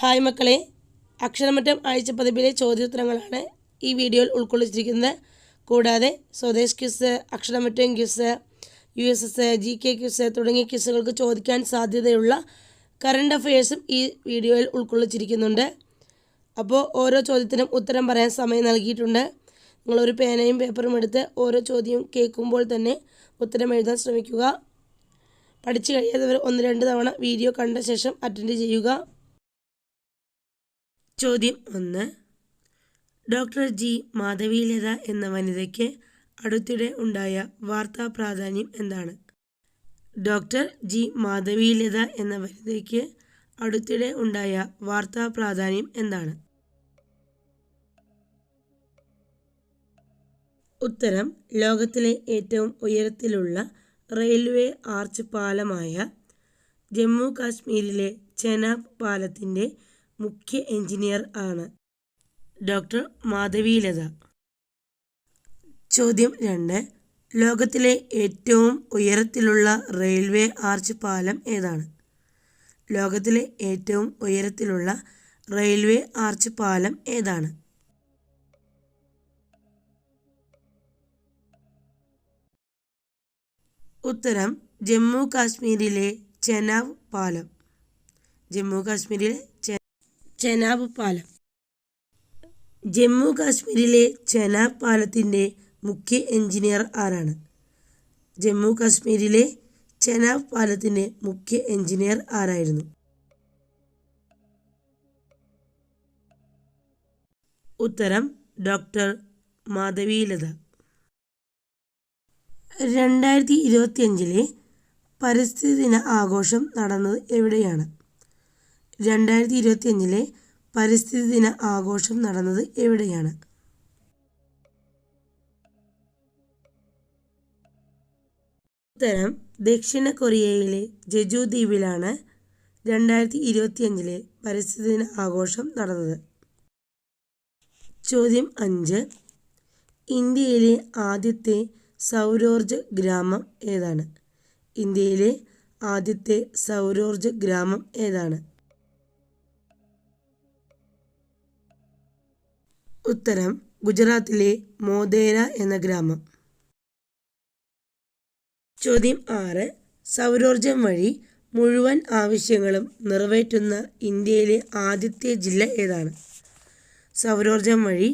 Hi മക്കളെ. അക്ഷരമറ്റം ആഴ്ച പതിപ്പിലെ ചോദ്യോത്തരങ്ങളാണ് ഈ വീഡിയോയിൽ ഉൾക്കൊള്ളിച്ചിരിക്കുന്നത്. കൂടാതെ Swadesh quiz Aksharamuttam quiz U S S G K quiz തുടങ്ങിയ ക്യുസുകൾക്ക് ചോദിക്കാൻ സാധ്യതയുള്ള കറണ്ട് അഫയേഴ്സും ഈ വീഡിയോയിൽ ഉൾക്കൊള്ളിച്ചിരിക്കുന്നുണ്ട്. അപ്പോൾ ഓരോ ചോദ്യത്തിനും ഉത്തരം പറയാൻ സമയം നൽകിയിട്ടുണ്ട്. നിങ്ങളൊരു പേനയും പേപ്പറും എടുത്ത് ഓരോ ചോദ്യം കേൾക്കുമ്പോൾ തന്നെ ഉത്തരം എഴുതാൻ ശ്രമിക്കുക. പഠിച്ചു കഴിയാത്തവർ ഒന്ന് രണ്ട് തവണ വീഡിയോ കണ്ട ശേഷം അറ്റൻഡ് ചെയ്യുക. ചോദ്യം ഒന്ന്. Doctor G. മാധവീലത എന്ന വനിതയ്ക്ക് അടുത്തിടെ ഉണ്ടായ വാർത്താ പ്രാധാന്യം എന്താണ്? Doctor G. മാധവീലത എന്ന വനിതയ്ക്ക് അടുത്തിടെ ഉണ്ടായ വാർത്താ പ്രാധാന്യം എന്താണ്? ഉത്തരം. ലോകത്തിലെ ഏറ്റവും ഉയരത്തിലുള്ള റെയിൽവേ ആർച്ച് പാലമായ ജമ്മു കാശ്മീരിലെ ചെനാബ് പാലത്തിന്റെ മുഖ്യ എഞ്ചിനീയർ ആണ്. ഡോക്ടർ മാധവിലത. ചോദ്യം രണ്ട്. ലോകത്തിലെ ഏറ്റവും ഉയരത്തിലുള്ള റെയിൽവേ ആർച്ച് പാലം ഏതാണ്? ലോകത്തിലെ ഏറ്റവും ഉയരത്തിലുള്ള റെയിൽവേ ആർച്ച് പാലം ഏതാണ്? ഉത്തരം. ജമ്മു കാശ്മീരിലെ ചെനാവ് പാലം. ജമ്മു കാശ്മീരിലെ ചെനാബ് പാലം ജമ്മു കാശ്മീരിലെ ചെനാബ് പാലത്തിന്റെ മുഖ്യ എഞ്ചിനീയർ ആരാണ്? ജമ്മു കാശ്മീരിലെ ചെനാബ് പാലത്തിന്റെ മുഖ്യ എഞ്ചിനീയർ ആരായിരുന്നു? ഉത്തരം ഡോക്ടർ മാധവീലത. രണ്ടായിരത്തി ഇരുപത്തിയഞ്ചിലെ പരിസ്ഥിതി ദിന ആഘോഷം നടന്നത് എവിടെയാണ്? രണ്ടായിരത്തി ഇരുപത്തിയഞ്ചിലെ പരിസ്ഥിതി ദിന ആഘോഷം നടന്നത് എവിടെയാണ്? ഉത്തരം ദക്ഷിണ കൊറിയയിലെ ജെജു ദ്വീപിലാണ് രണ്ടായിരത്തി ഇരുപത്തിയഞ്ചിലെ പരിസ്ഥിതി ദിന ആഘോഷം നടന്നത്. ചോദ്യം അഞ്ച് ഇന്ത്യയിലെ ആദ്യത്തെ സൗരോർജ ഗ്രാമം ഏതാണ്? ഇന്ത്യയിലെ ആദ്യത്തെ സൗരോർജ ഗ്രാമം ഏതാണ്? ഉത്തരം ഗുജറാത്തിലെ മോദേര എന്ന ഗ്രാമം. ചോദ്യം ആറ്. സൗരോർജം വഴി മുഴുവൻ ആവശ്യങ്ങളും നിറവേറ്റുന്ന ഇന്ത്യയിലെ ആദ്യത്തെ ജില്ല ഏതാണ്? സൗരോർജം വഴി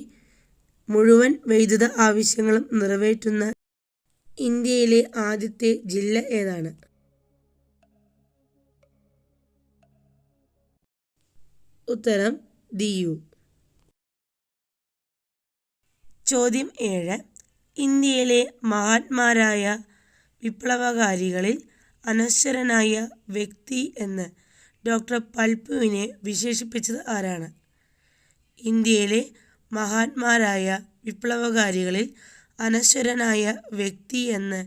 മുഴുവൻ വൈദ്യുത ആവശ്യങ്ങളും നിറവേറ്റുന്ന ഇന്ത്യയിലെ ആദ്യത്തെ ജില്ല ഏതാണ്? ഉത്തരം ദിയു ചോദ്യം ഏഴ്. ഇന്ത്യയിലെ മഹാത്മാരായ വിപ്ലവകാരികളിൽ അനശ്വരനായ വ്യക്തി എന്ന് ഡോക്ടർ പൽപുവിനെ വിശേഷിപ്പിച്ചത് ആരാണ്? ഇന്ത്യയിലെ മഹാത്മാരായ വിപ്ലവകാരികളിൽ അനശ്വരനായ വ്യക്തി എന്ന്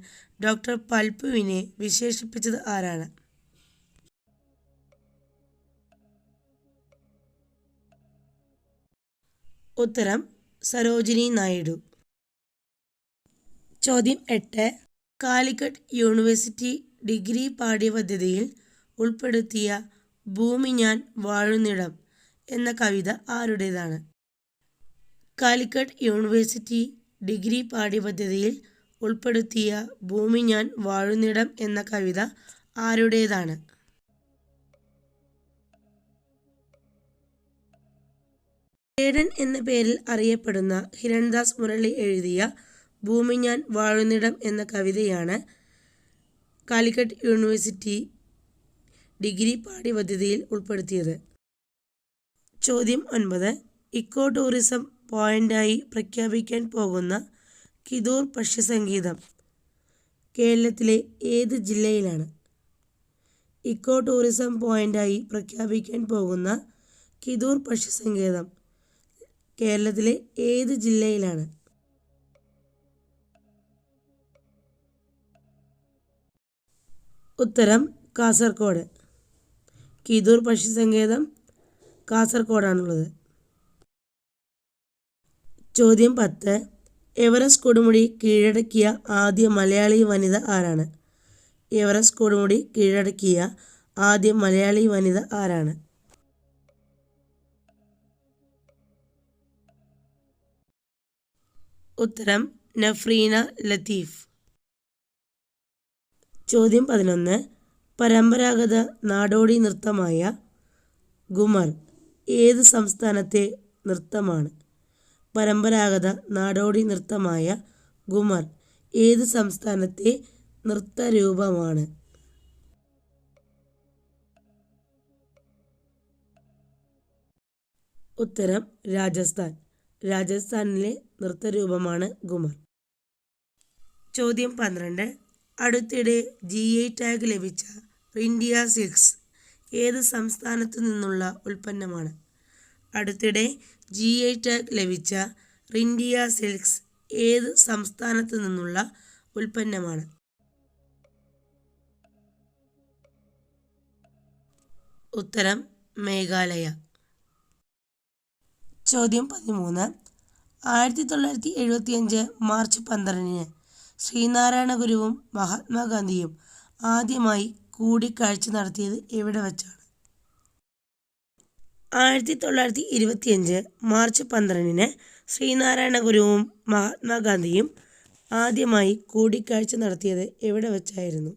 ഡോക്ടർ പൽപുവിനെ വിശേഷിപ്പിച്ചത് ആരാണ്? ഉത്തരം സരോജിനി നായിഡു. ചോദ്യം എട്ട്. കാലിക്കറ്റ് യൂണിവേഴ്സിറ്റി ഡിഗ്രി പാഠ്യപദ്ധതിയിൽ ഉൾപ്പെടുത്തിയ ഭൂമി ഞാൻ വാഴുന്നിടം എന്ന കവിത ആരുടേതാണ്? കാലിക്കറ്റ് യൂണിവേഴ്സിറ്റി ഡിഗ്രി പാഠ്യപദ്ധതിയിൽ ഉൾപ്പെടുത്തിയ ഭൂമി ഞാൻ വാഴുന്നിടം എന്ന കവിത ആരുടേതാണ്? ഏഡൻ എന്ന പേരിൽ അറിയപ്പെടുന്ന ഹിരൺദാസ് മുരളി എഴുതിയ ഭൂമി ഞാൻ വാഴുന്നിടം എന്ന കവിതയാണ് കാലിക്കറ്റ് യൂണിവേഴ്സിറ്റി ഡിഗ്രി പാഠ്യപദ്ധതിയിൽ ഉൾപ്പെടുത്തിയത്. ചോദ്യം ഒൻപത്. ഇക്കോ ടൂറിസം പോയിന്റായി പ്രഖ്യാപിക്കാൻ പോകുന്ന കിതൂർ പക്ഷിസംഗീതം കേരളത്തിലെ ഏത് ജില്ലയിലാണ്? ഇക്കോ ടൂറിസം പോയിന്റായി പ്രഖ്യാപിക്കാൻ പോകുന്ന കിതൂർ പക്ഷിസങ്കേതം കേരളത്തിലെ ഏത് ജില്ലയിലാണ്? ഉത്തരം കാസർഗോഡ് കിതൂർ പക്ഷിസങ്കേതം കാസർഗോഡാണുള്ളത് ചോദ്യം പത്ത്. എവറസ്റ്റ് കൊടുമുടി കീഴടക്കിയ ആദ്യ മലയാളി വനിത ആരാണ്? എവറസ്റ്റ് കൊടുമുടി കീഴടക്കിയ ആദ്യ മലയാളി വനിത ആരാണ്? ഉത്തരം നഫ്രീന ലത്തീഫ്. ചോദ്യം പതിനൊന്ന്. പരമ്പരാഗത നാടോടി നൃത്തമായ ഗുമർ ഏത് സംസ്ഥാനത്തെ നൃത്തമാണ്? പരമ്പരാഗത നാടോടി നൃത്തമായ ഗുമർ ഏത് സംസ്ഥാനത്തെ നൃത്തരൂപമാണ്? ഉത്തരം രാജസ്ഥാൻ. രാജസ്ഥാനിലെ നൃത്തരൂപമാണ് ഗുമർ ചോദ്യം പന്ത്രണ്ട്. അടുത്തിടെ ജി ഐ ടാഗ് ലഭിച്ച ഇന്ത്യ സിൽക്സ് ഏത് സംസ്ഥാനത്തു നിന്നുള്ള ഉൽപ്പന്നമാണ്? അടുത്തിടെ ജി ഐ ടാഗ് ലഭിച്ച ഇന്ത്യ സിൽക്സ് ഏത് സംസ്ഥാനത്തു നിന്നുള്ള ഉൽപ്പന്നമാണ്? ഉത്തരം മേഘാലയ. ചോദ്യം പതിമൂന്ന്. ആയിരത്തി തൊള്ളായിരത്തി എഴുപത്തിയഞ്ച് മാർച്ച് പന്ത്രണ്ടിന് ശ്രീനാരായണ ഗുരുവും മഹാത്മാഗാന്ധിയും ആദ്യമായി കൂടിക്കാഴ്ച നടത്തിയത് എവിടെ വച്ചാണ്? ആയിരത്തി തൊള്ളായിരത്തി ഇരുപത്തിയഞ്ച് മാർച്ച് പന്ത്രണ്ടിന് ശ്രീനാരായണ ഗുരുവും മഹാത്മാഗാന്ധിയും ആദ്യമായി കൂടിക്കാഴ്ച നടത്തിയത് എവിടെ വച്ചായിരുന്നു?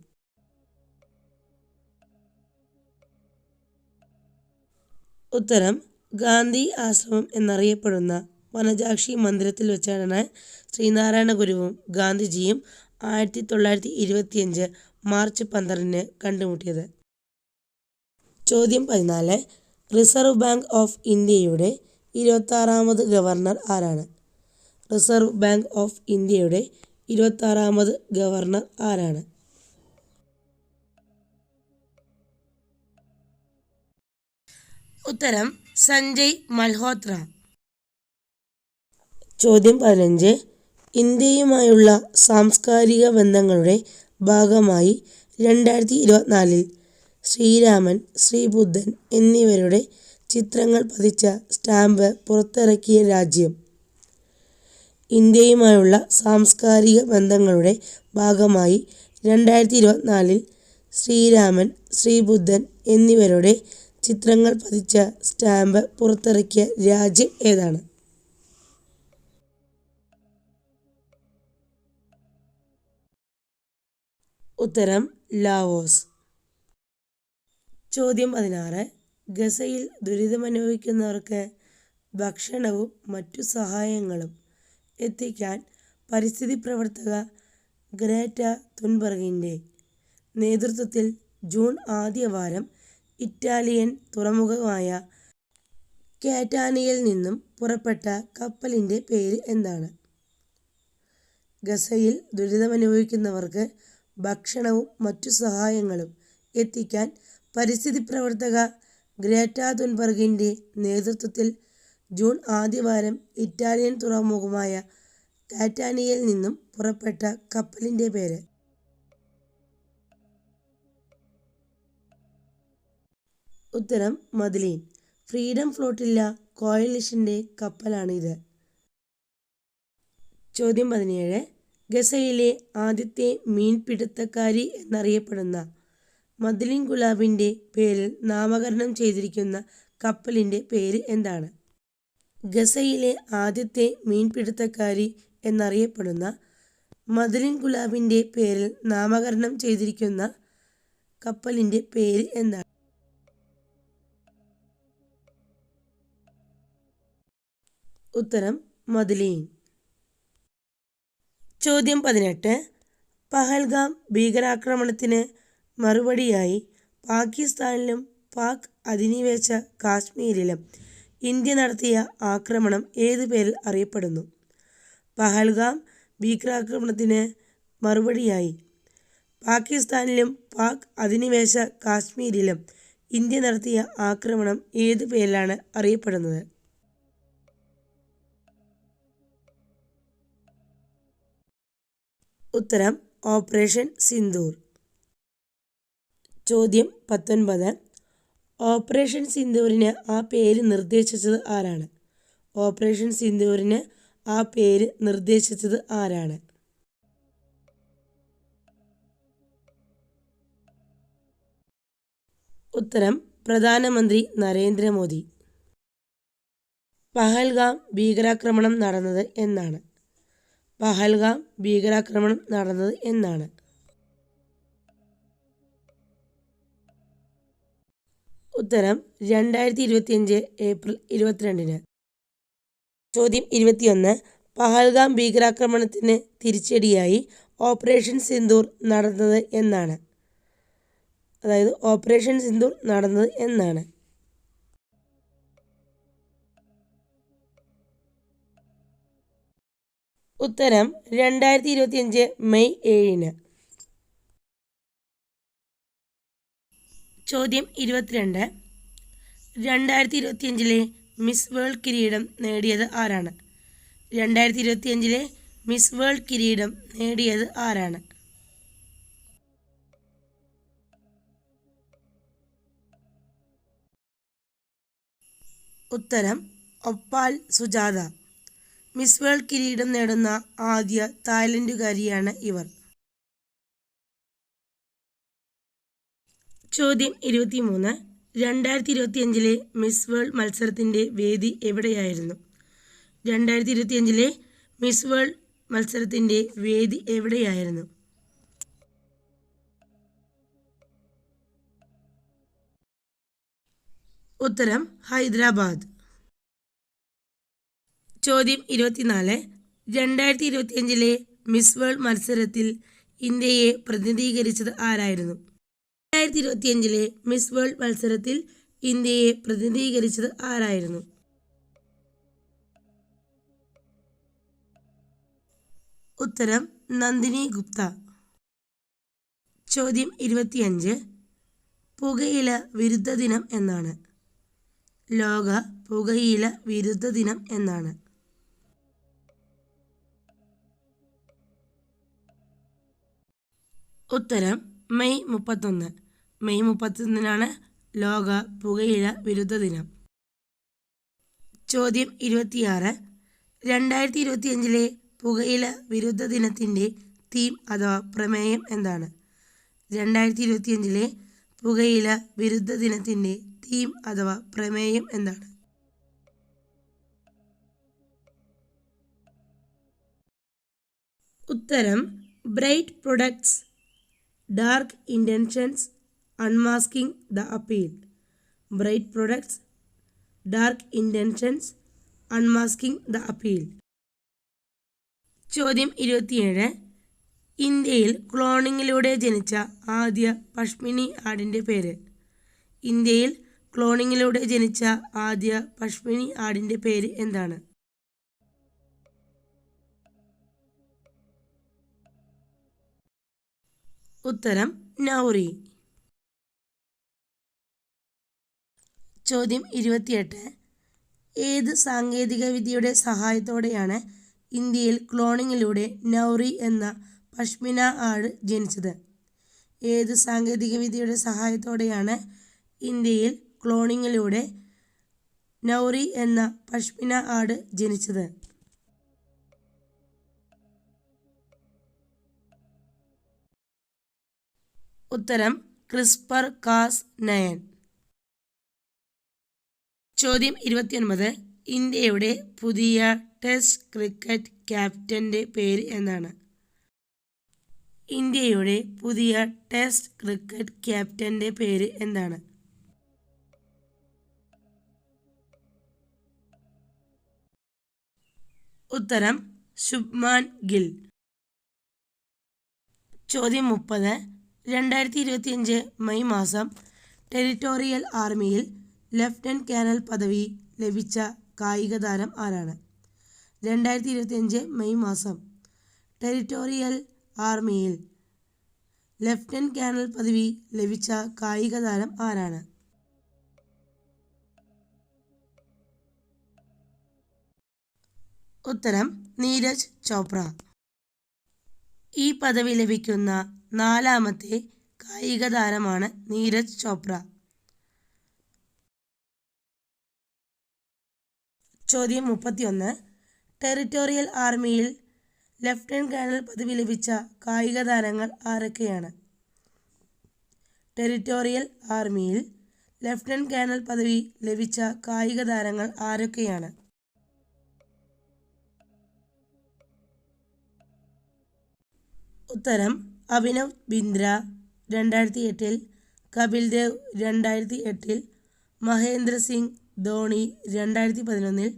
ഉത്തരം ഗാന്ധി ആശ്രമം എന്നറിയപ്പെടുന്ന വനജാക്ഷി മന്ദിരത്തിൽ വെച്ചാണ് ശ്രീനാരായണ ഗുരുവും ഗാന്ധിജിയും ആയിരത്തി തൊള്ളായിരത്തി ഇരുപത്തിയഞ്ച് മാർച്ച് പന്ത്രണ്ടിന് കണ്ടുമുട്ടിയത്. ചോദ്യം പതിനാല്. റിസർവ് ബാങ്ക് ഓഫ് ഇന്ത്യയുടെ ഇരുപത്താറാമത് ഗവർണർ ആരാണ്? റിസർവ് ബാങ്ക് ഓഫ് ഇന്ത്യയുടെ ഇരുപത്താറാമത് ഗവർണർ ആരാണ്? ഉത്തരം. സഞ്ജയ് മൽഹോത്ര. ചോദ്യം പതിനഞ്ച്. ഇന്ത്യയുമായുള്ള സാംസ്കാരിക ബന്ധങ്ങളുടെ ഭാഗമായി രണ്ടായിരത്തി ഇരുപത്തിനാലിൽ ശ്രീരാമൻ ശ്രീബുദ്ധൻ എന്നിവരുടെ ചിത്രങ്ങൾ പതിച്ച സ്റ്റാമ്പ് പുറത്തിറക്കിയ രാജ്യം. ഇന്ത്യയുമായുള്ള സാംസ്കാരിക ബന്ധങ്ങളുടെ ഭാഗമായി രണ്ടായിരത്തി ഇരുപത്തിനാലിൽ ശ്രീരാമൻ ശ്രീബുദ്ധൻ എന്നിവരുടെ ചിത്രങ്ങൾ പതിച്ച സ്റ്റാമ്പ് പുറത്തിറക്കിയ രാജ്യം ഏതാണ്? ഉത്തരം ലാവോസ്. ചോദ്യം പതിനാറ്. ഗസയിൽ ദുരിതമനുഭവിക്കുന്നവർക്ക് ഭക്ഷണവും മറ്റു സഹായങ്ങളും എത്തിക്കാൻ പരിസ്ഥിതി പ്രവർത്തക ഗ്രേറ്റ തുൻബർഗിന്റെ നേതൃത്വത്തിൽ ജൂൺ ആദ്യവാരം ഇറ്റാലിയൻ തുറമുഖമായ കാറ്റാനിയിൽ നിന്നും പുറപ്പെട്ട കപ്പലിന്റെ പേര് എന്താണ്? ഗസയിൽ ദുരിതമനുഭവിക്കുന്നവർക്ക് ഭക്ഷണവും മറ്റു സഹായങ്ങളും എത്തിക്കാൻ പരിസ്ഥിതി പ്രവർത്തക ഗ്രേറ്റ തുൻബർഗിന്റെ നേതൃത്വത്തിൽ ജൂൺ ആദ്യവാരം ഇറ്റാലിയൻ തുറമുഖമായ കാറ്റാനിയയിൽ നിന്നും പുറപ്പെട്ട കപ്പലിന്റെ പേര്. ഉത്തരം മദ്ലീൻ ഫ്രീഡം ഫ്ലോട്ടില്ല കോയലിഷന്റെ കപ്പലാണിത്. ചോദ്യം പതിനേഴ്. ഗസയിലെ ആദ്യത്തെ മീൻപിടുത്തക്കാരി എന്നറിയപ്പെടുന്ന മദ്ലിൻ ഗുലാബിന്റെ പേരിൽ നാമകരണം ചെയ്തിരിക്കുന്ന കപ്പലിന്റെ പേര് എന്താണ്? ഗസയിലെ ആദ്യത്തെ മീൻപിടുത്തക്കാരി എന്നറിയപ്പെടുന്ന മദ്ലിൻ ഗുലാബിന്റെ പേരിൽ നാമകരണം ചെയ്തിരിക്കുന്ന കപ്പലിന്റെ പേര് എന്താണ്? ഉത്തരം മദ്ലീൻ ചോദ്യം പതിനെട്ട്. പഹൽഗാം ഭീകരാക്രമണത്തിന് മറുപടിയായി പാകിസ്ഥാനിലും പാക് അധിനിവേശ കാശ്മീരിലും ഇന്ത്യ നടത്തിയ ആക്രമണം ഏതു പേരിൽ അറിയപ്പെടുന്നു? പഹൽഗാം ഭീകരാക്രമണത്തിന് മറുപടിയായി പാകിസ്ഥാനിലും പാക് അധിനിവേശ കാശ്മീരിലും ഇന്ത്യ നടത്തിയ ആക്രമണം ഏതു പേരിലാണ് അറിയപ്പെടുന്നത്? ഉത്തരം ഓപ്പറേഷൻ സിന്ദൂർ. ചോദ്യം പത്തൊൻപത്. ഓപ്പറേഷൻ സിന്ദൂരിന് ആ പേര് നിർദ്ദേശിച്ചത് ആരാണ്? ഓപ്പറേഷൻ സിന്ദൂരിന് ആ പേര് നിർദ്ദേശിച്ചത് ആരാണ്? ഉത്തരം പ്രധാനമന്ത്രി നരേന്ദ്രമോദി. പഹൽഗാം ഭീകരാക്രമണം നടന്നത് എന്നാണ്. പഹൽഗാം ഭീകരാക്രമണം നടന്നത് എന്നാണ്. ഉത്തരം രണ്ടായിരത്തി ഇരുപത്തിയഞ്ച് ഏപ്രിൽ ഇരുപത്തിരണ്ടിന്. ചോദ്യം ഇരുപത്തിയൊന്ന്. പഹൽഗാം ഭീകരാക്രമണത്തിന് തിരിച്ചടിയായി ഓപ്പറേഷൻ സിന്ദൂർ നടന്നത് എന്നാണ്. അതായത് ഓപ്പറേഷൻ സിന്ദൂർ നടന്നത് എന്നാണ്. ഉത്തരം രണ്ടായിരത്തി ഇരുപത്തിയഞ്ച് മെയ് ഏഴിന്. ചോദ്യം ഇരുപത്തിരണ്ട്. രണ്ടായിരത്തി ഇരുപത്തിയഞ്ചിലെ മിസ് വേൾഡ് കിരീടം നേടിയത് ആരാണ്? രണ്ടായിരത്തി ഇരുപത്തിയഞ്ചിലെ മിസ് വേൾഡ് കിരീടം നേടിയത് ആരാണ്? ഉത്തരം ഒപ്പാൽ സുജാത. മിസ് വേൾഡ് കിരീടം നേടുന്ന ആദ്യ തായ്ലൻഡുകാരിയാണ് ഇവർ. ചോദ്യം ഇരുപത്തിമൂന്ന്. രണ്ടായിരത്തി ഇരുപത്തിയഞ്ചിലെ മിസ് വേൾഡ് മത്സരത്തിന്റെ വേദി എവിടെയായിരുന്നു? രണ്ടായിരത്തി ഇരുപത്തിയഞ്ചിലെ മിസ് വേൾഡ് മത്സരത്തിന്റെ വേദി എവിടെയായിരുന്നു? ഉത്തരം ഹൈദരാബാദ്. ചോദ്യം ഇരുപത്തിനാല്. രണ്ടായിരത്തി ഇരുപത്തിയഞ്ചിലെ മിസ് വേൾഡ് മത്സരത്തിൽ ഇന്ത്യയെ പ്രതിനിധീകരിച്ചത് ആരായിരുന്നു? രണ്ടായിരത്തി ഇരുപത്തിയഞ്ചിലെ മിസ് വേൾഡ് മത്സരത്തിൽ ഇന്ത്യയെ പ്രതിനിധീകരിച്ചത് ആരായിരുന്നു? ഉത്തരം നന്ദിനി ഗുപ്ത. ചോദ്യം ഇരുപത്തിയഞ്ച്. പുകയില വിരുദ്ധ ദിനം എന്നാണ്. ലോക പുകയില വിരുദ്ധ ദിനം എന്നാണ്. ഉത്തരം മെയ് മുപ്പത്തൊന്ന്. മെയ് മുപ്പത്തൊന്നിനാണ് ലോക പുകയില വിരുദ്ധ ദിനം. ചോദ്യം ഇരുപത്തിയാറ്. രണ്ടായിരത്തി ഇരുപത്തിയഞ്ചിലെ പുകയില വിരുദ്ധ ദിനത്തിന്റെ തീം അഥവാ പ്രമേയം എന്താണ്? രണ്ടായിരത്തി ഇരുപത്തിയഞ്ചിലെ പുകയില വിരുദ്ധ ദിനത്തിന്റെ തീം അഥവാ പ്രമേയം എന്താണ്? ഉത്തരം bright products dark intentions unmasking the appeal bright products dark intentions unmasking the appeal ചോദ്യം ഇരുപത്തിയേഴ്. ഇന്ത്യയിൽ ക്ലോണിങ്ങിലൂടെ ജനിച്ച ആദ്യ പഷ്മിനി ആടിന്റെ പേര്. ഇന്ത്യയിൽ ക്ലോണിങ്ങിലൂടെ ജനിച്ച ആദ്യ പഷ്മിനി ആടിന്റെ പേര് എന്താണ്? ഉത്തരം നൗറി ചോദ്യം ഇരുപത്തിയെട്ട്. ഏത് സാങ്കേതിക വിദ്യയുടെ സഹായത്തോടെയാണ് ഇന്ത്യയിൽ ക്ലോണിങ്ങിലൂടെ നൗറി എന്ന പഷ്മിന ആട് ജനിച്ചത്? ഏത് സാങ്കേതിക വിദ്യയുടെ സഹായത്തോടെയാണ് ഇന്ത്യയിൽ ക്ലോണിങ്ങിലൂടെ നൗറി എന്ന പഷ്മിന ആട് ജനിച്ചത്? ഉത്തരം ക്രിസ്പർ കാസ് നയൻ. ചോദ്യം ഇരുപത്തിയൊൻപത്. ഇന്ത്യയുടെ പുതിയ ടെസ്റ്റ് ക്രിക്കറ്റ് ക്യാപ്റ്റന്റെ പേര് എന്താണ്? ഇന്ത്യയുടെ പുതിയ ടെസ്റ്റ് ക്രിക്കറ്റ് ക്യാപ്റ്റന്റെ പേര് എന്താണ്? ഉത്തരം ശുഭ്മാൻ ഗിൽ. ചോദ്യം മുപ്പത്. രണ്ടായിരത്തി ഇരുപത്തിയഞ്ച് മെയ് മാസം ടെറിട്ടോറിയൽ ആർമിയിൽ ലഫ്റ്റനന്റ് കേണൽ പദവി ലഭിച്ച കായിക താരം ആരാണ്? രണ്ടായിരത്തി ഇരുപത്തിയഞ്ച് മെയ് മാസം ടെറിട്ടോറിയൽ ആർമിയിൽ ലഫ്റ്റനന്റ് കേണൽ പദവി ലഭിച്ച കായിക താരം ആരാണ്? ഉത്തരം നീരജ് ചോപ്ര. ഈ പദവി ലഭിക്കുന്ന നാലാമത്തെ കായിക താരമാണ് നീരജ് ചോപ്ര. ചോദ്യം മുപ്പത്തിയൊന്ന്. ടെറിറ്റോറിയൽ ആർമിയിൽ ലെഫ്റ്റനന്റ് കേണൽ പദവി ലഭിച്ച കായിക താരങ്ങൾ ആരൊക്കെയാണ്? ടെറിറ്റോറിയൽ ആർമിയിൽ ലെഫ്റ്റനന്റ് കേണൽ പദവി ലഭിച്ച കായിക താരങ്ങൾ ആരൊക്കെയാണ്? ഉത്തരം അഭിനവ് ബിന്ദ്ര രണ്ടായിരത്തി എട്ടിൽ കപിൽ ദേവ് രണ്ടായിരത്തി എട്ടിൽ മഹേന്ദ്ര സിംഗ് ധോണി രണ്ടായിരത്തി പതിനൊന്നിൽ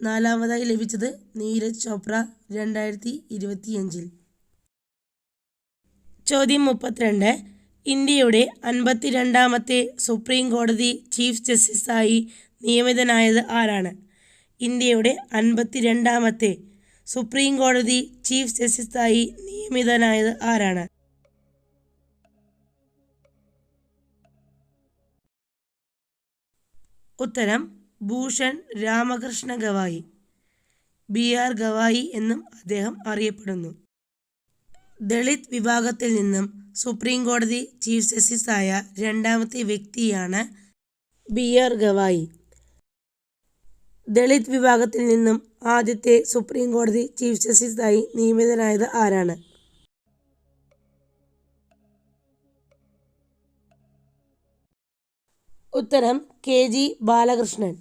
നാലാമതായി ലഭിച്ചത് നീരജ് ചോപ്ര രണ്ടായിരത്തി ഇരുപത്തിയഞ്ചിൽ ചോദ്യം മുപ്പത്തിരണ്ട്. ഇന്ത്യയുടെ അൻപത്തിരണ്ടാമത്തെ സുപ്രീം കോടതി ചീഫ് ജസ്റ്റിസായി നിയമിതനായത് ആരാണ്? ഇന്ത്യയുടെ അൻപത്തിരണ്ടാമത്തെ സുപ്രീം കോടതി ചീഫ് ജസ്റ്റിസായി നിയമിതനായത് ആരാണ്? ഉത്തരം ഭൂഷൺ രാമകൃഷ്ണ ഗവായി. ബി ആർ ഗവായി എന്നും അദ്ദേഹം അറിയപ്പെടുന്നു. ദളിത് വിഭാഗത്തിൽ നിന്നും സുപ്രീം കോടതി ചീഫ് ജസ്റ്റിസായ രണ്ടാമത്തെ വ്യക്തിയാണ് ബി ആർ ഗവായി. ദളിത് വിഭാഗത്തിൽ നിന്നും ആദ്യത്തെ സുപ്രീം കോടതി ചീഫ് ജസ്റ്റിസായി നിയമിതനായത് ആരാണ്? ഉത്തരം കെ ജി ബാലകൃഷ്ണൻ.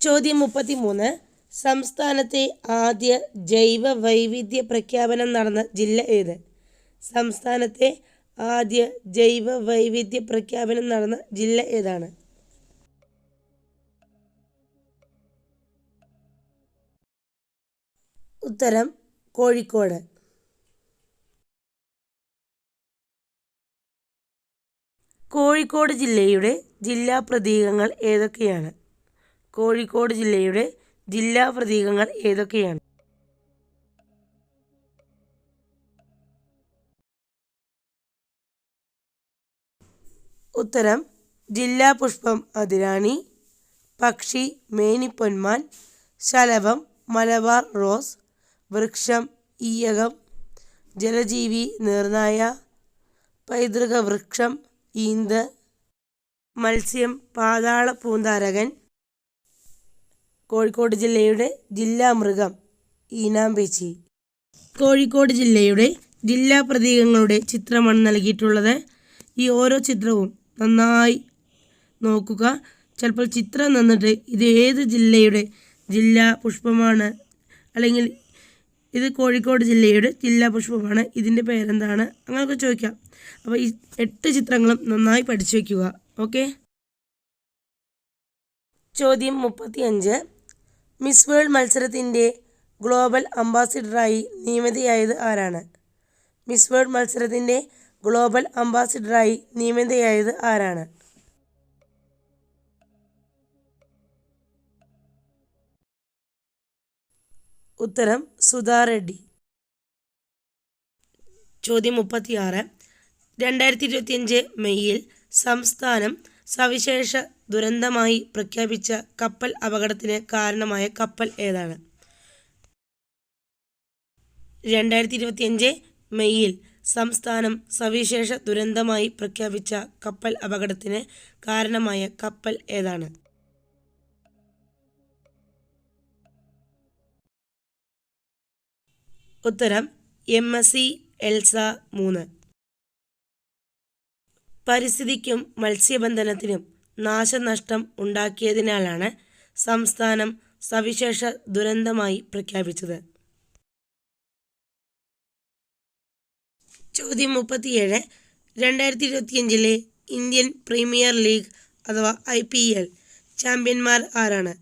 ചോദ്യം മുപ്പത്തിമൂന്ന്. സംസ്ഥാനത്തെ ആദ്യ ജൈവ വൈവിധ്യ പ്രഖ്യാപനം നടന്ന ജില്ല ഏത്? സംസ്ഥാനത്തെ ആദ്യ ജൈവ വൈവിധ്യ പ്രഖ്യാപനം നടന്ന ജില്ല ഏതാണ്? ഉത്തരം കോഴിക്കോട്. കോഴിക്കോട് ജില്ലയുടെ ജില്ലാ പ്രതീകങ്ങൾ ഏതൊക്കെയാണ്? കോഴിക്കോട് ജില്ലയുടെ ജില്ലാ പ്രതീകങ്ങൾ ഏതൊക്കെയാണ്? ഉത്തരം ജില്ലാ പുഷ്പം അതിരാണി പക്ഷി മേനിപ്പൊന്മാൻ ശലഭം മലബാർ റോസ് വൃക്ഷം ഈയകം ജലജീവി നീർനായ പൈതൃക വൃക്ഷം ഈന്ത് മത്സ്യം പാതാള പൂന്താരകൻ കോഴിക്കോട് ജില്ലയുടെ ജില്ലാ മൃഗം ഈനാമ്പേച്ചി കോഴിക്കോട് ജില്ലയുടെ ജില്ലാ പ്രതീകങ്ങളുടെ ചിത്രമാണ് നൽകിയിട്ടുള്ളത്. ഈ ഓരോ ചിത്രവും നന്നായി നോക്കുക. ചിലപ്പോൾ ചിത്രം തന്നിട്ട് ഇത് ഏത് ജില്ലയുടെ ജില്ലാ പുഷ്പമാണ്? അല്ലെങ്കിൽ ഇത് കോഴിക്കോട് ജില്ലയുടെ ജില്ലാ പുഷ്പമാണ്. ഇതിന്റെ പേരെന്താണ്? അങ്ങനെയൊക്കെ ചോദിക്കാം. അപ്പോൾ ഈ എട്ട് ചിത്രങ്ങളും നന്നായി പഠിച്ചു വയ്ക്കുക ഓക്കെ? ചോദ്യം മുപ്പത്തി അഞ്ച് മിസ് വേൾഡ് മത്സരത്തിന്റെ ഗ്ലോബൽ അംബാസിഡറായി നിയമിതയായത് ആരാണ്? മിസ് വേൾഡ് മത്സരത്തിന്റെ ഗ്ലോബൽ അംബാസിഡറായി നിയമിതയായത് ആരാണ്? ഉത്തരം സുധാ റെഡ്ഡി. ചോദ്യം മുപ്പത്തിയാറ്. രണ്ടായിരത്തി ഇരുപത്തിയഞ്ച് മെയ്യിൽ സംസ്ഥാനം സവിശേഷ ദുരന്തമായി പ്രഖ്യാപിച്ച കപ്പൽ അപകടത്തിന് കാരണമായ കപ്പൽ ഏതാണ്? രണ്ടായിരത്തി ഇരുപത്തിയഞ്ച് മെയ്യിൽ സംസ്ഥാനം സവിശേഷ ദുരന്തമായി പ്രഖ്യാപിച്ച കപ്പൽ അപകടത്തിന് കാരണമായ കപ്പൽ ഏതാണ്? ഉത്തരം എം എസ് സി എൽസ മൂന്ന്. പരിസ്ഥിതിക്കും മത്സ്യബന്ധനത്തിനും നാശനഷ്ടം ഉണ്ടാക്കിയതിനാലാണ് സംസ്ഥാനം സവിശേഷ ദുരന്തമായി പ്രഖ്യാപിച്ചത്. ചോദ്യം മുപ്പത്തിയേഴ്. രണ്ടായിരത്തി ഇരുപത്തിയഞ്ചിലെ ഇന്ത്യൻ പ്രീമിയർ ലീഗ് അഥവാ ഐ പി എൽ ചാമ്പ്യന്മാർ ആരാണ്?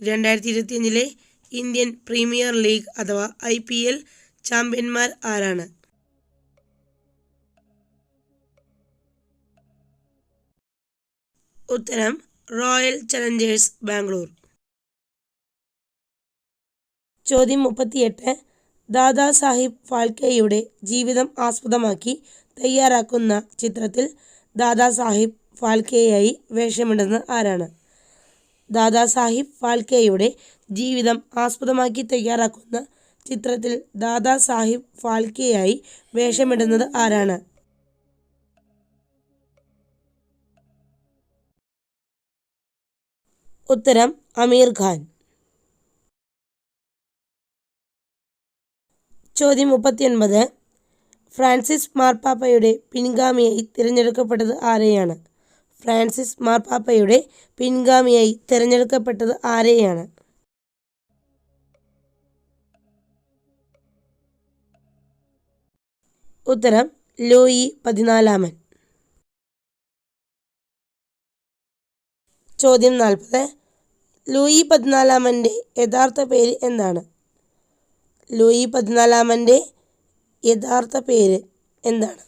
രണ്ടായിരത്തി ഇരുപത്തിയഞ്ചിലെ ഇന്ത്യൻ പ്രീമിയർ ലീഗ് അഥവാ ഐ പി എൽ ചാമ്പ്യന്മാർ ആരാണ്? ഉത്തരം റോയൽ ചലഞ്ചേഴ്സ് ബാംഗ്ലൂർ. ചോദ്യം മുപ്പത്തിയെട്ട്. ദാദാ സാഹിബ് ഫാൽക്കെയുടെ ജീവിതം ആസ്പദമാക്കി തയ്യാറാക്കുന്ന ചിത്രത്തിൽ ദാദാ സാഹിബ് ഫാൽക്കെയായി വേഷമിടുന്ന ആരാണ്? ദാദാ സാഹിബ് ഫാൽക്കെയുടെ ജീവിതം ആസ്പദമാക്കി തയ്യാറാക്കുന്ന ചിത്രത്തിൽ ദാദാ സാഹിബ് ഫാൽക്കെയായി വേഷമിടുന്നത് ആരാണ്? ഉത്തരം അമീർ ഖാൻ. ചോദ്യം മുപ്പത്തിയൊൻപത്. ഫ്രാൻസിസ് മാർപ്പാപ്പയുടെ പിൻഗാമിയായി തിരഞ്ഞെടുക്കപ്പെട്ടത് ആരെയാണ്? ഫ്രാൻസിസ് മാർപ്പാപ്പയുടെ പിൻഗാമിയായി തിരഞ്ഞെടുക്കപ്പെട്ടത് ആരെയാണ്? ഉത്തരം ലൂയി പതിനാലാമൻ. ചോദ്യം നാൽപ്പത്. ലൂയി പതിനാലാമന്റെ യഥാർത്ഥ പേര് എന്താണ്? ലൂയി പതിനാലാമന്റെ യഥാർത്ഥ പേര് എന്താണ്?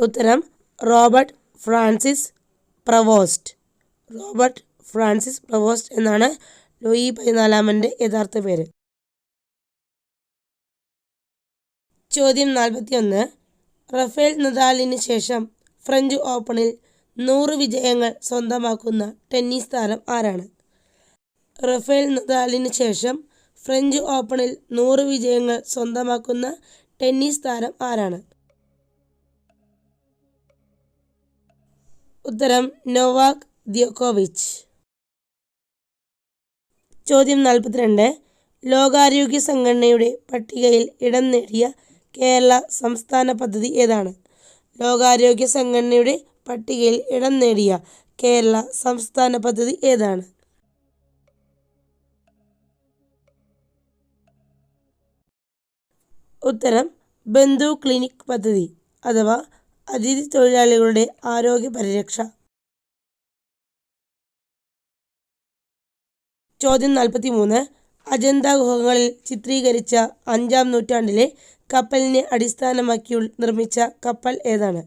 ഉത്തരം Robert Francis Prevost. Robert Francis Prevost എന്നാണ് ലൂയി പതിനാലാമന്റെ യഥാർത്ഥ പേര്. ചോദ്യം നാൽപ്പത്തിയൊന്ന്. റഫേൽ നദാലിന് ശേഷം ഫ്രഞ്ച് ഓപ്പണിൽ നൂറ് വിജയങ്ങൾ സ്വന്തമാക്കുന്ന ടെന്നീസ് താരം ആരാണ്? റഫേൽ നദാലിന് ശേഷം ഫ്രഞ്ച് ഓപ്പണിൽ നൂറ് വിജയങ്ങൾ സ്വന്തമാക്കുന്ന ടെന്നീസ് താരം ആരാണ്? ഉത്തരം നൊവാക് ദ്യോക്കോവിച്ച് ചോദ്യം നാൽപ്പത്തിരണ്ട്. ലോകാരോഗ്യ സംഘടനയുടെ പട്ടികയിൽ ഇടം നേടിയ കേരള സംസ്ഥാന പദ്ധതി ഏതാണ്? ലോകാരോഗ്യ സംഘടനയുടെ പട്ടികയിൽ ഇടം നേടിയ കേരള സംസ്ഥാന പദ്ധതി ഏതാണ്? ഉത്തരം ബന്ധു ക്ലിനിക് പദ്ധതി അഥവാ അതിഥി തൊഴിലാളികളുടെ ആരോഗ്യ പരിരക്ഷ. ചോദ്യം നാൽപ്പത്തി മൂന്ന് അജന്ത ഗുഹകളിൽ ചിത്രീകരിച്ച അഞ്ചാം നൂറ്റാണ്ടിലെ കപ്പലിനെ അടിസ്ഥാനമാക്കി നിർമ്മിച്ച കപ്പൽ ഏതാണ്?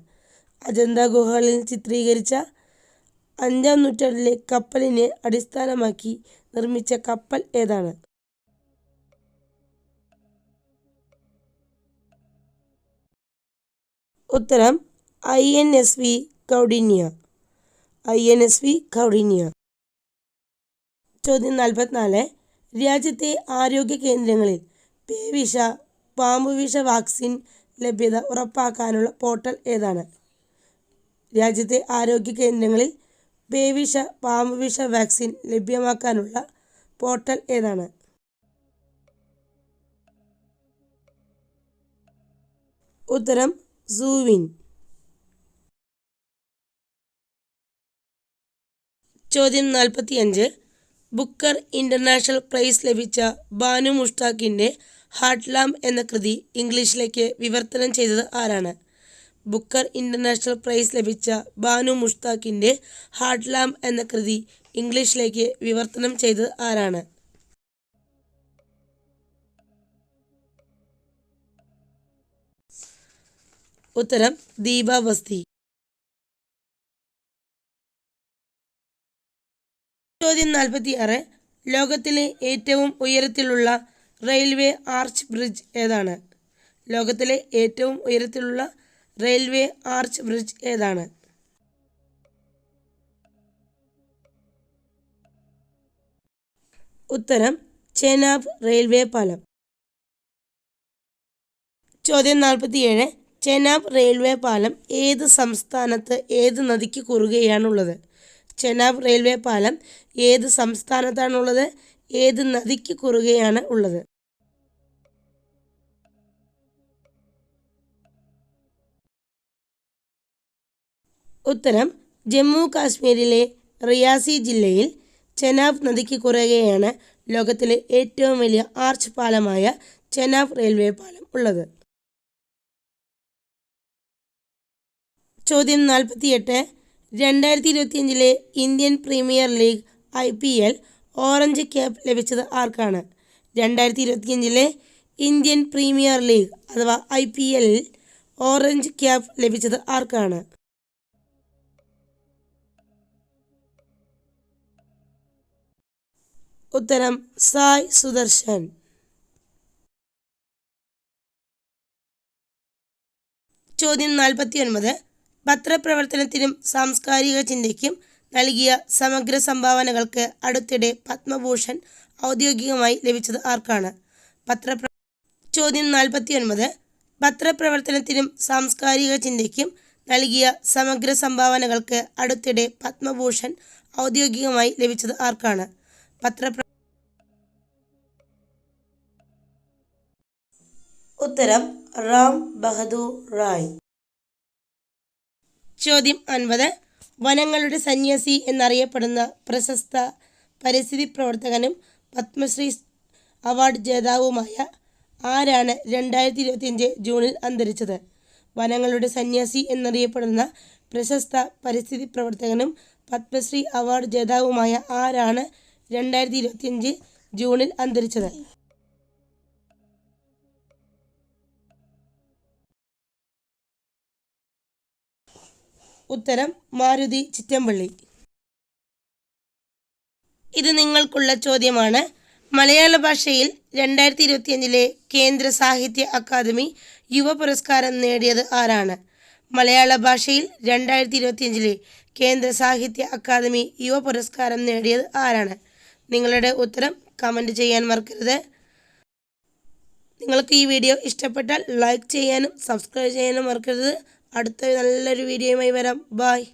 അജന്ത ഗുഹകളിൽ ചിത്രീകരിച്ച അഞ്ചാം നൂറ്റാണ്ടിലെ കപ്പലിനെ അടിസ്ഥാനമാക്കി നിർമ്മിച്ച കപ്പൽ ഏതാണ്? ഉത്തരം I N S V Kaundinya I N S V Kaundinya ചോദ്യം നാൽപ്പത്തിനാല് രാജ്യത്തെ ആരോഗ്യ കേന്ദ്രങ്ങളിൽ പേവിഷ പാമ്പുവിഷ വാക്സിൻ ലഭ്യത ഉറപ്പാക്കാനുള്ള പോർട്ടൽ ഏതാണ്? രാജ്യത്തെ ആരോഗ്യ കേന്ദ്രങ്ങളിൽ പേവിഷ പാമ്പുവിഷ വാക്സിൻ ലഭ്യമാക്കാനുള്ള പോർട്ടൽ ഏതാണ്? ഉത്തരം സൂവിൻ. ചോദ്യം നാൽപ്പത്തിയഞ്ച് ബുക്കർ ഇന്റർനാഷണൽ പ്രൈസ് ലഭിച്ച ബാനു മുഷ്താഖിന്റെ ഹാർട്ട്ലാം എന്ന കൃതി ഇംഗ്ലീഷിലേക്ക് വിവർത്തനം ചെയ്തത് ആരാണ്? ബുക്കർ ഇന്റർനാഷണൽ പ്രൈസ് ലഭിച്ച ബാനു മുഷ്താഖിന്റെ ഹാർട്ട്ലാം എന്ന കൃതി ഇംഗ്ലീഷിലേക്ക് വിവർത്തനം ചെയ്തത് ആരാണ്? ഉത്തരം ദീപാവസ്തി. ചോദ്യം നാൽപ്പത്തിയാറ് ലോകത്തിലെ ഏറ്റവും ഉയരത്തിലുള്ള റെയിൽവേ ആർച്ച് ബ്രിഡ്ജ് ഏതാണ്? ലോകത്തിലെ ഏറ്റവും ഉയരത്തിലുള്ള റെയിൽവേ ആർച്ച് ബ്രിഡ്ജ് ഏതാണ്? ഉത്തരം ചെനാബ് റെയിൽവേ പാലം. ചോദ്യം നാൽപ്പത്തിയേഴ് ചെനാബ് റെയിൽവേ പാലം ഏത് സംസ്ഥാനത്ത് ഏത് നദിക്ക് കുറുകെയാണുള്ളത്? ചെനാബ് റെയിൽവേ പാലം ഏത് സംസ്ഥാനത്താണുള്ളത്? ഏത് നദിക്ക് കുറുകെയാണ് ഉള്ളത്? ഉത്തരം ജമ്മു കാശ്മീരിലെ റിയാസി ജില്ലയിൽ ചെനാബ് നദിക്ക് കുറുകെയാണ് ലോകത്തിലെ ഏറ്റവും വലിയ ആർച്ച് പാലമായ ചെനാബ് റെയിൽവേ പാലം ഉള്ളത്. ചോദ്യം നാൽപ്പത്തിയെട്ട് രണ്ടായിരത്തി ഇരുപത്തിയഞ്ചിലെ Indian premier league I P L orange cap ലഭിച്ചത് ആർക്കാണ്? രണ്ടായിരത്തി ഇരുപത്തിയഞ്ചിലെ ഇന്ത്യൻ പ്രീമിയർ ലീഗ് അഥവാ ഐ പി എല്ലിൽ ഓറഞ്ച് ക്യാപ്പ് ലഭിച്ചത് ആർക്കാണ്? ഉത്തരം സായ് സുദർശൻ. ചോദ്യം നാൽപ്പത്തി ഒൻപത് പത്രപ്രവർത്തനത്തിനും സാംസ്കാരിക ചിന്തയ്ക്കും നൽകിയ സമഗ്ര സംഭാവനകൾക്ക് അടുത്തിടെ പത്മഭൂഷൺ ഔദ്യോഗികമായി ലഭിച്ചത് ആർക്കാണ്? പത്രപ്ര ചോദ്യം നാൽപ്പത്തി ഒൻപത് പത്രപ്രവർത്തനത്തിനും സാംസ്കാരിക ചിന്തയ്ക്കും നൽകിയ സമഗ്ര സംഭാവനകൾക്ക് അടുത്തിടെ പത്മഭൂഷൺ ഔദ്യോഗികമായി ലഭിച്ചത് ആർക്കാണ്? പത്രപ്ര ഉത്തരം റാം ബഹദൂർ റായ്. ചോദ്യം അൻപത്. വനങ്ങളുടെ സന്യാസി എന്നറിയപ്പെടുന്ന പ്രശസ്ത പരിസ്ഥിതി പ്രവർത്തകനും പത്മശ്രീ അവാർഡ് ജേതാവുമായ ആരാണ് രണ്ടായിരത്തി ഇരുപത്തിയഞ്ച് ജൂണിൽ അന്തരിച്ചത്? വനങ്ങളുടെ സന്യാസി എന്നറിയപ്പെടുന്ന പ്രശസ്ത പരിസ്ഥിതി പ്രവർത്തകനും പത്മശ്രീ അവാർഡ് ജേതാവുമായ ആരാണ് രണ്ടായിരത്തി ഇരുപത്തിയഞ്ച് ജൂണിൽ അന്തരിച്ചത്? ഉത്തരം മാരുതി ചിറ്റമ്പള്ളി. ഇത് നിങ്ങൾക്കുള്ള ചോദ്യമാണ്. മലയാള ഭാഷയിൽ രണ്ടായിരത്തി ഇരുപത്തിയഞ്ചിലെ കേന്ദ്ര സാഹിത്യ അക്കാദമി യുവ പുരസ്കാരം നേടിയത് ആരാണ്? മലയാള ഭാഷയിൽ രണ്ടായിരത്തി ഇരുപത്തിയഞ്ചിലെ കേന്ദ്ര സാഹിത്യ അക്കാദമി യുവ പുരസ്കാരം നേടിയത് ആരാണ്? നിങ്ങളുടെ ഉത്തരം കമന്റ് ചെയ്യാൻ മറക്കരുത്. നിങ്ങൾക്ക് ഈ വീഡിയോ ഇഷ്ടപ്പെട്ടാൽ ലൈക്ക് ചെയ്യാനും സബ്സ്ക്രൈബ് ചെയ്യാനും മറക്കരുത്. അടുത്ത നല്ലൊരു വീഡിയോയുമായി വരാം. ബായ്